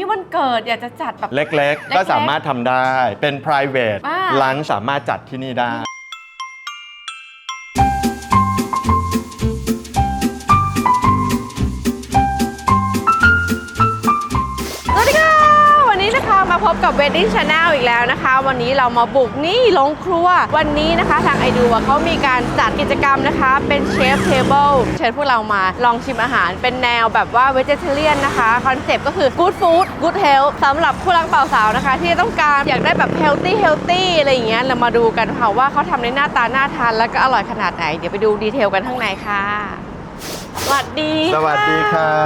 งี้วันเกิดอยากจะจัดแบบ เล็กๆ ก็สามารถทำได้ เป็น private อ่า lunch สามารถจัดที่นี่ได้ พบกับ Wedding Channel อีกแล้วนะคะ วันนี้เรามาบุกนี่โรงครัว วันนี้นะคะทางไอดูเขามีการจัดกิจกรรมนะคะ เป็นเชฟเทเบิลเชิญพวกเรามาลองชิมอาหาร เป็นแนวแบบว่า vegetarian นะคะ คอนเซปต์ก็คือ good food good health สำหรับคู่รักเป่าสาวนะคะ ที่ต้องการอยากได้แบบ healthy healthy อะไรอย่างเงี้ยเรามาดูกันค่ะว่าเขาทำในหน้าตาน่าทานแล้วก็อร่อยขนาดไหน เดี๋ยวไปดูดีเทลกันข้างในค่ะ สวัสดีสวัสดีครั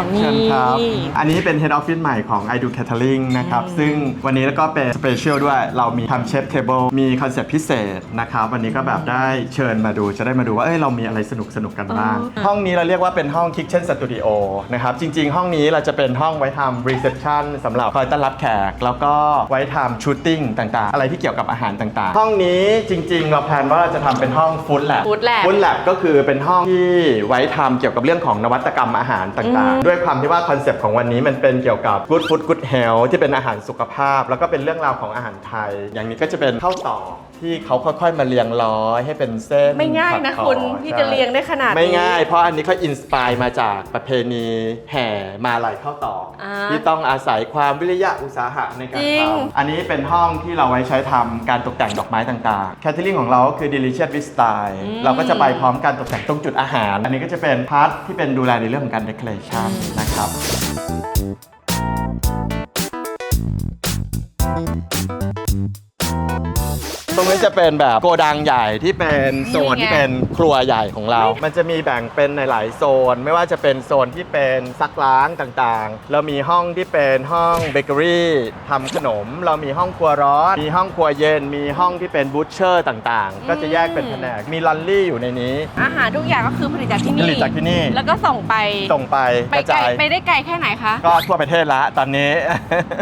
บนี่เชิญครับ อันนี้เป็น Head Office ใหม่ของ I Do Catering นะครับ ซึ่งวันนี้แล้วก็เป็นสเปเชียลด้วย เรามีทำเชฟเทเบิลมีคอนเซปต์พิเศษนะครับ วันนี้ก็แบบได้เชิญมาดู จะได้มาดูว่า เอ้ย เรามีอะไรสนุกสนุกๆกันบ้าง ห้องนี้เราเรียกว่าเป็นห้อง Kitchen Studio นะครับ จริง ๆ ห้องนี้เราจะเป็นห้องไว้ทำ reception สำหรับคอยต้อนรับแขก แล้วก็ไว้ทำ shooting ต่างๆ อะไรที่เกี่ยวกับอาหารต่างๆ ห้องนี้จริง ๆ เราแพลนว่าเราจะทำเป็นห้อง Food Lab Food Lab Food Lab ก็คือเป็นห้องที่ไว้ทำเกี่ยวกับเรื่องของนวัตกรรมอาหารต่างๆ ด้วยความที่ว่าคอนเซปต์ของวันนี้มันเป็นเกี่ยวกับ good food good health ที่เป็นอาหารสุขภาพ แล้วก็เป็นเรื่องราวของอาหารไทย อย่างนี้ก็จะเป็นข้าวต่อกที่เขาค่อยๆมาเรียงร้อยให้เป็นเส้นไม่ง่ายนะผัดคุณห่อที่ใช่จะเรียงได้ขนาดนี้ไม่ง่าย เพราะอันนี้เขาอินสปายมาจากประเพณีแห่มาลัยข้าวตอกอ่าที่ต้องอาศัยความวิริยะอุตสาหะในการจริงทำอันนี้เป็นห้องที่เราไว้ใช้ทำการตกแต่งดอกไม้ต่างๆแคทเทอริงของเราก็คือ delicious with style เราก็จะไปพร้อมการตกแต่งตรงจุดอาหาร อันนี้ก็จะเป็นพาร์ทที่เป็นดูแลในเรื่องของการ decoration นะครับตรงนี้ จะเป็นแบบโกดังใหญ่ที่เป็นโซนนี่ไงที่เป็นครัวใหญ่ของเรา มันจะมีแบ่งเป็นในหลายโซน ไม่ว่าจะเป็นโซนที่เป็นซักล้างต่างๆ เรามีห้องที่เป็นห้องเบเกอรี่ทำขนม เรามีห้องครัวร้อน มีห้องครัวเย็น มีห้องที่เป็นบูชเชอร์ต่างๆ ก็จะแยกเป็นแผนก มีลันลี่อยู่ในนี้ อาหารทุกอย่างก็คือผลิตจากที่นี่ผลิตจากที่นี่ แล้วก็ส่งไป ส่งไปไปกระไกลจาย ไปได้ไกลแค่ไหนคะ ก็ทั่วประเทศละตอนนี้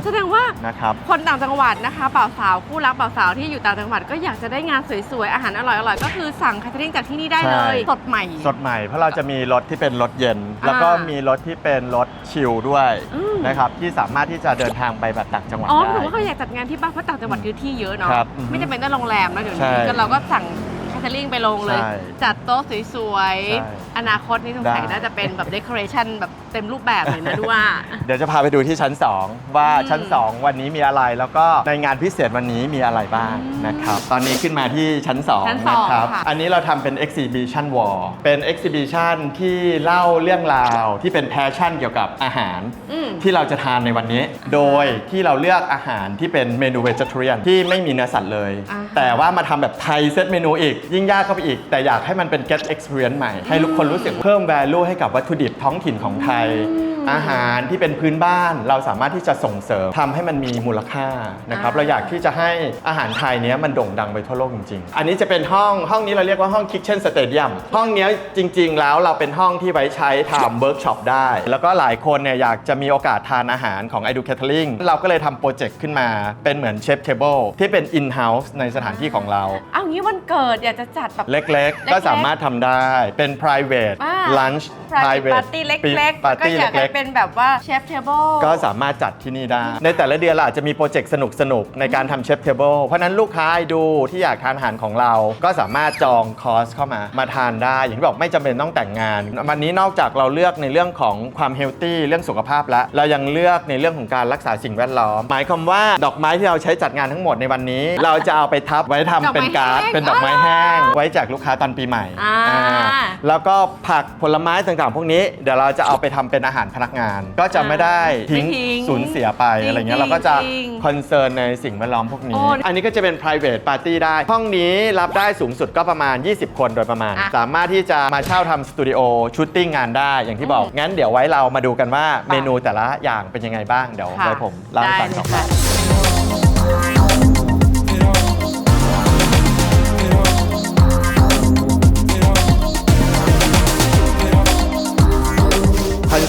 แสดงว่านะครับ คนต่างจังหวัดนะคะเป่าวสาวคู่รักเป่าวสาวที่อยู่ต่างจังหวัดก็อยากจะได้งานสวยๆ อาหารอร่อยๆ ก็คือสั่งคาเทริงจากที่นี่ได้เลย ใช่ สดใหม่ สดใหม่เพราะเราจะมีรถที่เป็นรถเย็น แล้วก็อ่ามีมีรถที่เป็นรถชิลด้วยอืม นะครับที่สามารถที่จะเดินทางไปแบบต่างจังหวัดอ๋อได้ถือว่าเขาอยากจัดงานที่บ้านเพราะต่างจังหวัดคือที่เยอะเนาะครับอือฮึไม่จำเป็นต้องโรงแรมแล้วเดี๋ยวใช่ นี้ก็เราก็สั่ง คาเทริงไปลงเลย ใช่จัดโต๊ะสวยใช่ ๆ อนาคตนี่สงสัยได้น่าจะเป็นแบบเดคอเรชันแบบเต็มรูปแบบเลยนะด้วย เดี๋ยวจะพาไปดูที่ชั้น 2 ว่าอืมชั้น 2 วันนี้มีอะไรแล้วก็ในงานพิเศษวันนี้มีอะไรบ้างอืมนะครับ ตอนนี้ขึ้นมาที่ชั้นชั้น2สองนะครับ ค่ะ อันนี้เราทำเป็น exhibition wall เป็น exhibition ที่เล่าเรื่องราวที่เป็นแพชชั่นเกี่ยวกับอาหาร อืม ที่เราจะทานในวันนี้ โดยที่เราเลือกอาหารที่เป็นเมนู vegetarian ที่ไม่มีเนื้อสัตว์เลย อ่าแต่ว่ามาทำแบบไทยเซตเมนูอีก ยิ่งยากเข้าไปอีก แต่อยากให้มันเป็น get experience ใหม่ ให้ทุกคนรู้สึกเพิ่ม value ให้กับวัตถุดิบท้องถิ่นของไทย อาหารที่เป็นพื้นบ้านเราสามารถที่จะส่งเสริมทำให้มันมีมูลค่านะครับอ่าเราอยากที่จะให้อาหารไทยเนี้ยมันโด่งดังไปทั่วโลกจริง ๆ อันนี้จะเป็นห้องห้องนี้เราเรียกว่าห้อง kitchen stadium ห้องเนี้ยจริง ๆ แล้วเราเป็นห้องที่ไว้ใช้ทำเวิร์กช็อปได้ แล้วก็หลายคนเนี่ยอยากจะมีโอกาสทานอาหารของ i d o Catering เราก็เลยทำโปรเจกต์ขึ้นมาเป็นเหมือนเชฟเทเบิลที่เป็น in house ในสถานที่ของเรา เอางี้วันเกิดอยากจะจัดแบบ เล็กๆ ก็สามารถทำได้เป็น private อ่า lunch private party เล็กๆปาแล้วร์ก็ตี้อยากเล็ให้กเป็นแบบว่าเชฟเทเบิลๆก็สามารถจัดที่นี่ได้ ในแต่ละเดือนเราอาจจะมีโปรเจกต์สนุกๆในการทำเชฟเทเบิลเพราะฉะนั้นลูกค้าดูที่อยากทานอาหารของเรา ก็สามารถจองคอร์สเข้ามามาทานได้ อย่างที่บอกไม่จำเป็นต้องแต่งงาน วันนี้นอกจากเราเลือกในเรื่องของความเฮลตี้เรื่องสุขภาพแล้ว เรายังเลือกในเรื่องของการรักษาสิ่งแวดล้อม หมายความว่าดอกไม้ที่เราใช้จัดงานทั้งหมดในวันนี้ เราจะเอาไปทับไว้ทำเป็นการ์ดเป็นดอกไม้แห้ง ไว้แจกลูกค้าตอนปีใหม่อ่าอ่าแล้วก็ผักผลไม้ต่างๆ พวกนี้เดี๋ยวเราจะเอาไปทำเป็นอาหารพนักงาน ก็จะไม่ได้ทิ้งไม่ทิ้งสูญเสียไปจริงอะไรเงี้ยเราก็จะจริงคอนเซิร์นในสิ่งแวดล้อมพวกนี้ โอ้อันนี้ก็จะเป็น private party ได้ ห้องนี้รับได้สูงสุดก็ประมาณ 20 คนโดยประมาณ อะสามารถที่จะมาเช่าทำสตูดิโอชูตติ้งงานได้อย่างที่บอกอืมงั้นเดี๋ยวไว้เรามาดูกันว่าเมนูแต่ละอย่างเป็นยังไงบ้างเดี๋ยวค่ะไว้ผมเล่าให้ฟังได้ต่อเลไปยค่ะ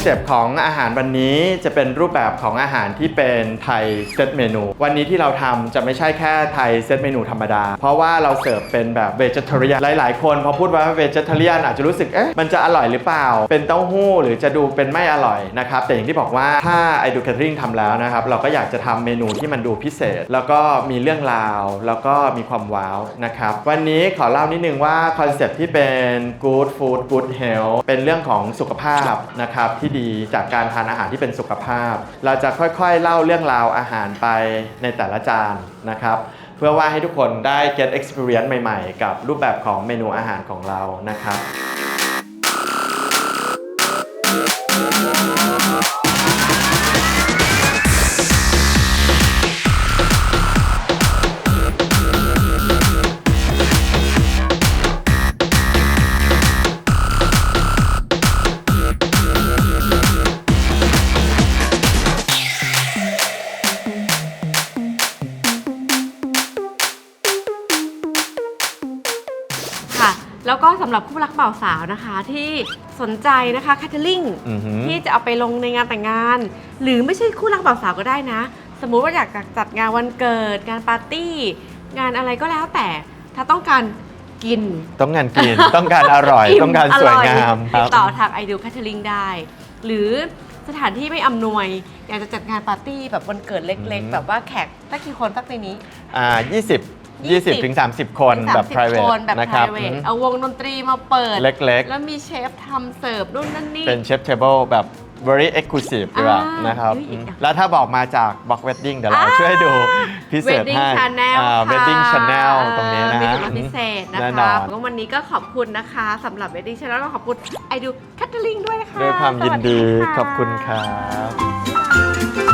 เซปต์ของอาหารวันนี้จะเป็นรูปแบบของอาหารที่เป็นไทยเซตเมนู วันนี้ที่เราทำจะไม่ใช่แค่ไทยเซตเมนูธรรมดา เพราะว่าเราเสิร์ฟเป็นแบบเวจ e เ a รียนหลาย ๆ คนพอพูดว่าเวจ e เ a รียนอาจจะรู้สึกเอ๊ะมันจะอร่อยหรือเปล่า เป็นเต้าหู้หรือจะดูเป็นไม่อร่อยนะครับแต่อย่างที่บอกว่าถ้า i do catering ทำแล้วนะครับเราก็อยากจะทำเมนูที่มันดูพิเศษ แล้วก็มีเรื่องราว แล้วก็มีความว้าวนะครับวันนี้ขอเล่านิดนึงว่าคอนเซปต์ที่เป็น good food good health เป็นเรื่องของสุขภาพนะครับที่ดี จากการทานอาหารที่เป็นสุขภาพ เราจะค่อยๆเล่าเรื่องราวอาหารไปในแต่ละจานนะครับเพื่อว่าให้ทุกคนได้ get experience ใหม่ๆ กับรูปแบบของเมนูอาหารของเรานะครับ แล้วก็สำหรับคู่รักบ่าวสาวนะคะ ที่สนใจนะคะแคทเทอริงอือหือ ที่จะเอาไปลงในงานแต่งงาน หรือไม่ใช่คู่รักบ่าวสาวก็ได้นะ สมมุติว่าอยากจะจัดงานวันเกิด งานปาร์ตี้ งานอะไรก็แล้วแต่ถ้าต้องการกินต้องการกิน ต้องการอร่อยอิ่มต้องการสวยงามอร่อยติดต่อทางไอเดียแคทเทอริงได้ หรือสถานที่ไม่อำนวย อยากจะจัดงานปาร์ตี้แบบวันเกิดเล็กๆแบบว่าแขกสักกี่คนสักในนี้ อ่า20 20 ถึง 30 คนแบบ30 private คนแบบ นะครับ private อืมเอาวงดนตรีมาเปิด เล็ก แล้วมีเชฟทำเสิร์ฟนู่นนั่นนี่ ๆ เป็นเชฟเทเบิลแบบ very exclusive ดีกว่าอ่านนะครับเฮ้ยอืมอะแล้วถ้าบอกมาจาก Box Wedding เดี๋ยวเราอ่า ช่วยดูพิเศษ Wedding ให้ Channel อ่า ค่ะ Wedding Channel ตรงนี้นะมีฮะส่วนลดพิเศษนะแน่นคะอนแล้ววันนี้ก็ขอบคุณนะคะสำหรับ Wedding Channel ก็ขอบคุณไอดูแคทเทอริงด้วยค่ะด้วยความยินดีสวัสะ ขอบคุณครับ